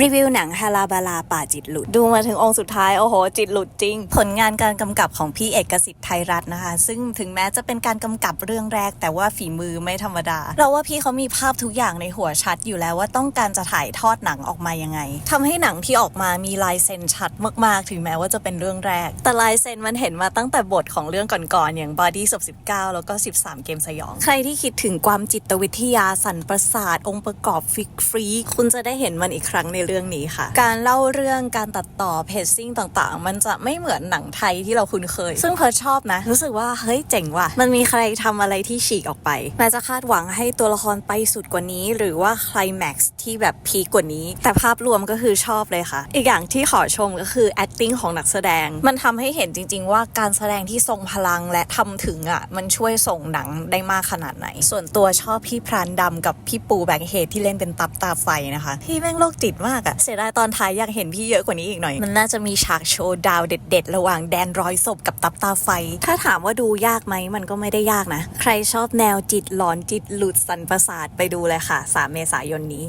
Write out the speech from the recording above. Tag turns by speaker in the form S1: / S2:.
S1: รีวิวหนังฮาราบาลาป่าจิตหลุด ดูมาถึงองค์สุดท้าย โอ้โห จิตหลุดจริง ผลงานการกำกับของพี่เอกสิทธิ์ไทยรัฐนะคะ ซึ่งถึงแม้จะเป็นการกำกับเรื่องแรก แต่ว่าฝีมือไม่ธรรมดา เราว่าพี่เขามีภาพทุกอย่างในหัวชัดอยู่แล้วว่าต้องการจะถ่ายทอดหนังออกมายังไงทำให้หนังที่ออกมามีลายเซ็นชัดมากๆ ถึงแม้ว่าจะเป็นเรื่องแรก แต่ลายเซ็นมันเห็นมาตั้งแต่บทของเรื่องก่อนๆอย่าง Body ศพ19แล้วก็ 13 เกมสยอง ใครที่คิดถึงความจิตวิทยาสันประสาทองค์ประกอบฟิกฟรีคุณจะได้เห็นมันอีกครั้งในเรื่องนี้ค่ะ การเล่าเรื่องการตัดต่อเพจซิ่งต่างๆ มันจะไม่เหมือนหนังไทยที่เราคุ้นเคย ซึ่งเพิร์ชอบนะ รู้สึกว่าเฮ้ยเจ๋งว่ะ มันมีใครทำอะไรที่ฉีกออกไปแม้จะคาดหวังให้ตัวละครไปสุดกว่านี้ หรือว่าคลแม็กซ์ที่แบบพีกว่านี้ แต่ภาพรวมก็คือชอบเลยค่ะ อีกอย่างที่ขอชมก็คือ acting ของนักแสดง มันทำให้เห็นจริง ๆ ว่าการแสดงที่ทรงพลังและทำถึงอะ มันช่วยส่งหนังได้มากขนาดไหน ส่วนตัวชอบพี่พรานดำกับพี่ปูแบงค์เฮดที่เล่นเป็นตับตาไฟนะคะ พี่แม่งโรคจิตมากอะเสียดายตอนท้ายอยากเห็นพี่เยอะกว่านี้อีกหน่อย มันน่าจะมีฉากโชว์ดาวเด็ด ๆ ระหว่างแดนร้อยศพกับตับตาไฟ ถ้าถามว่าดูยากไหมมันก็ไม่ได้ยากนะ ใครชอบแนวจิตหลอนจิตหลุดสันประสาทไปดูเลยค่ะ 3 เมษายนนี้